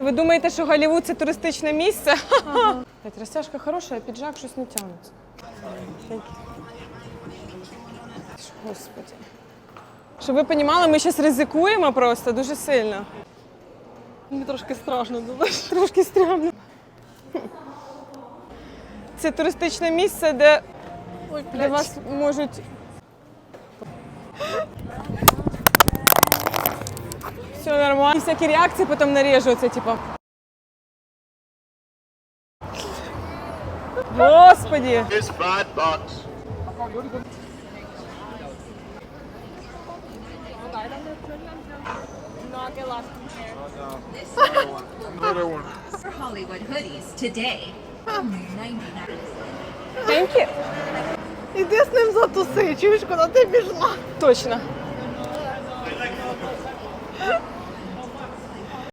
Ви думаєте, що Голлівуд – це туристичне місце? Блядь, Розтяжка хороша, а піджак щось не тягнеться. Господи. Щоб ви розуміли, ми зараз ризикуємо просто дуже сильно. Мені трошки страшно думаєш. Трошки стрьомно. Це туристичне місце, де, Ой, де вас можуть. Все нормально. І всякі реакції потім наріжу. Це типу. Господи! His fat box. for Hollywood hoodies today. 99 Thank you. Іди з ним затуси, чуєш, куди ти пішла? Точно.